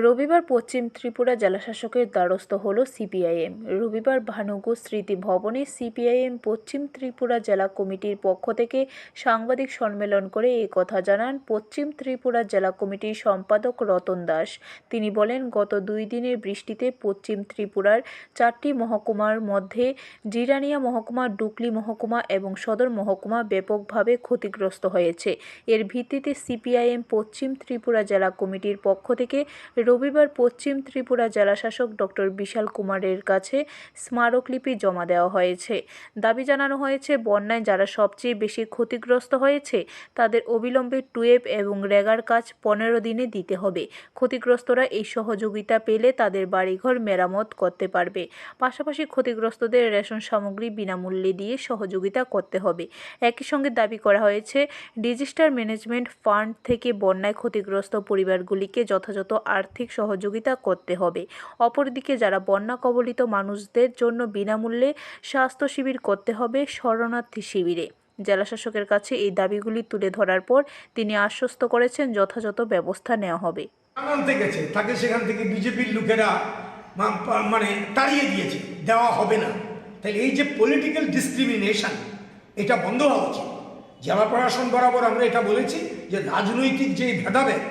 রবিবার পশ্চিম ত্রিপুরা জেলাশাসকের দ্বারস্থ হল সিপিআইএম। রবিবার ভানুগু স্মৃতি ভবনে সিপিআইএম পশ্চিম ত্রিপুরা জেলা কমিটির পক্ষ থেকে সাংবাদিক সম্মেলন করে এই কথা জানান পশ্চিম ত্রিপুরা জেলা কমিটির সম্পাদক রতন দাস। তিনি বলেন, গত দুই দিনের বৃষ্টিতে পশ্চিম ত্রিপুরার চারটি মহকুমার মধ্যে জিরানিয়া মহকুমা, ডুকলি মহকুমা এবং সদর মহকুমা ব্যাপকভাবে ক্ষতিগ্রস্ত হয়েছে। এর ভিত্তিতে সিপিআইএম পশ্চিম ত্রিপুরা জেলা কমিটির পক্ষ থেকে রবিবার পশ্চিম ত্রিপুরা জেলাশাসক ডক্টর বিশাল কুমারের কাছে স্মারকলিপি জমা দেওয়া হয়েছে। দাবি জানানো হয়েছে, বন্যায় যারা সবচেয়ে বেশি ক্ষতিগ্রস্ত হয়েছে, তাদের অবিলম্বে টুয়েব এবং রেগার কাজ পনেরো দিনে দিতে হবে। ক্ষতিগ্রস্তরা এই সহযোগিতা পেলে তাদের বাড়িঘর মেরামত করতে পারবে। পাশাপাশি ক্ষতিগ্রস্তদের রেশন সামগ্রী বিনামূল্যে দিয়ে সহযোগিতা করতে হবে। একই সঙ্গে দাবি করা হয়েছে, ডিজিস্টার ম্যানেজমেন্ট ফান্ড থেকে বন্যায় ক্ষতিগ্রস্ত পরিবারগুলিকে যথাযথ আর্থিক সহযোগিতা করতে হবে। অপরদিকে যারা বন্যা কবলিত মানুষদের জন্য বিনামূল্যে স্বাস্থ্য শিবির করতে হবে শরণার্থী শিবিরে। জেলাশাসকের কাছে এই দাবিগুলি তুলে ধরার পর তিনি আশ্বস্ত করেছেন যথাযথ ব্যবস্থা নেওয়া হবে। গেছে, তাকে সেখান থেকে বিজেপির লোকেরা মানে তাড়িয়ে দিয়েছে, দেওয়া হবে না। এই যে পলিটিক্যাল ডিসক্রিমিনেশন এটা বন্ধ হওয়া উচিত। জেলা প্রশাসন বরাবর আমরা এটা বলেছি যে রাজনৈতিক যে ভেদাভেদ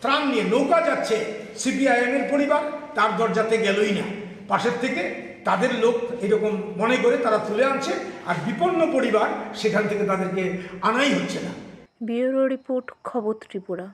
ত্রাণ নিয়ে নৌকা যাচ্ছে সিপিআইএম এর পরিবার, তার দরজাতে গেলই না। পাশের থেকে তাদের লোক এরকম মনে করে তারা তুলে আনছে আর বিপন্ন পরিবার সেখান থেকে তাদেরকে আনাই হচ্ছে না। ব্যুরো রিপোর্ট, খবর ত্রিপুরা।